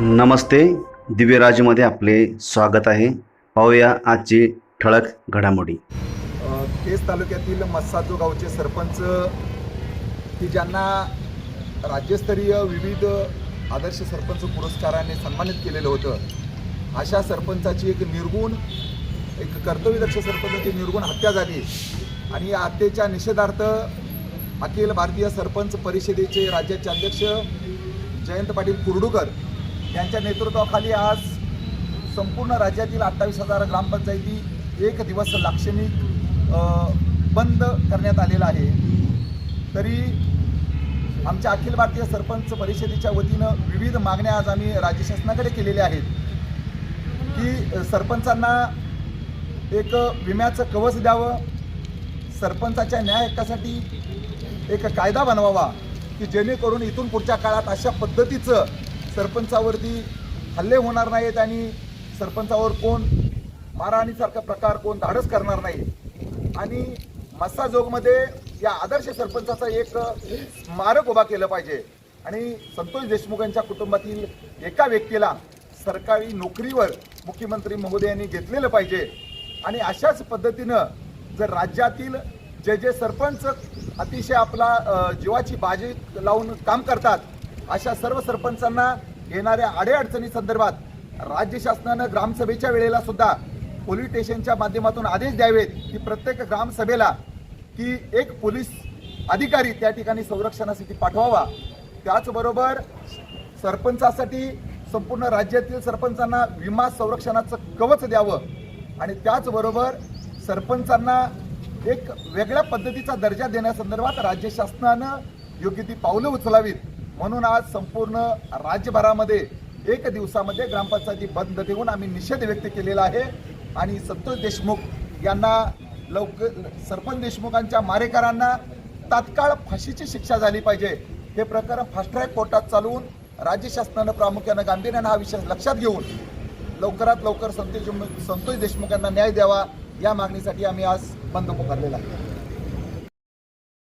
नमस्ते. दिव्यराजमध्ये आपले स्वागत आहे. पाहूया आजची ठळक घडामोडी. केस तालुक्यातील मस्साजो गावचे सरपंच की ज्यांना राज्यस्तरीय विविध आदर्श सरपंच पुरस्काराने सन्मानित केलेलं होतं अशा सरपंचाची एक निर्गुण एक कर्तव्यदक्ष सरपंचाची निर्गुण हत्या झाली. आणि या हत्येच्या निषेधार्थ अखिल भारतीय सरपंच परिषदेचे राज्याचे अध्यक्ष जयंत पाटील कुर्डूकर यांच्या नेतृत्वाखाली आज संपूर्ण राज्यातील अठ्ठावीस हजार ग्रामपंचायती एक दिवस लाक्षणिक बंद करण्यात आलेला आहे. तरी आमच्या अखिल भारतीय सरपंच परिषदेच्या वतीनं विविध मागण्या आज आम्ही राज्य शासनाकडे केलेल्या आहेत. की सरपंचांना एक विम्याचं कवच द्यावं सरपंचाच्या न्याय हक्कासाठी एक कायदा बनवावा की जेणेकरून इथून पुढच्या काळात अशा पद्धतीचं सरपंचावरती हल्ले होणार नाहीत आणि सरपंचावर कोण मारहाणीसारखा प्रकार कोण धाडस करणार नाही. आणि मस्साजोगमध्ये या आदर्श सरपंचाचा एक स्मारक उभा केलं पाहिजे. आणि संतोष देशमुखांच्या कुटुंबातील एका व्यक्तीला सरकारी नोकरीवर मुख्यमंत्री महोदयांनी घेतलेलं पाहिजे. आणि अशाच पद्धतीनं जर राज्यातील जे जे सरपंच अतिशय आपला जीवाची बाजी लावून काम करतात अशा सर्व सरपंचांना येणाऱ्या अडीअडचणी संदर्भात राज्य शासनानं ग्रामसभेच्या वेळेला सुद्धा पोलीस स्टेशनच्या माध्यमातून आदेश द्यावेत की प्रत्येक ग्रामसभेला की एक पोलीस अधिकारी त्या ठिकाणी संरक्षणासाठी पाठवावा. त्याचबरोबर सरपंचासाठी संपूर्ण राज्यातील सरपंचांना विमा संरक्षणाचं कवच द्यावं आणि त्याचबरोबर सरपंचांना एक वेगळ्या पद्धतीचा दर्जा देण्यासंदर्भात राज्य शासनानं योग्य ती पावलं उचलावीत. म्हणून आज संपूर्ण राज्यभरामध्ये एक दिवसामध्ये ग्रामपंचायती बंद ठेवून आम्ही निषेध व्यक्त केलेला आहे. आणि संतोष देशमुख यांना लवकर सरपंच देशमुखांच्या मारेकरांना तात्काळ फाशीची शिक्षा झाली पाहिजे. हे प्रकरण फास्ट ट्रॅक कोर्टात चालवून राज्य शासनानं प्रामुख्यानं गांभीर्यानं हा विषय लक्षात घेऊन लवकरात लवकर संतोष संतोष देशमुख यांना न्याय द्यावा या मागणीसाठी आम्ही आज बंद पुकारलेला आहे.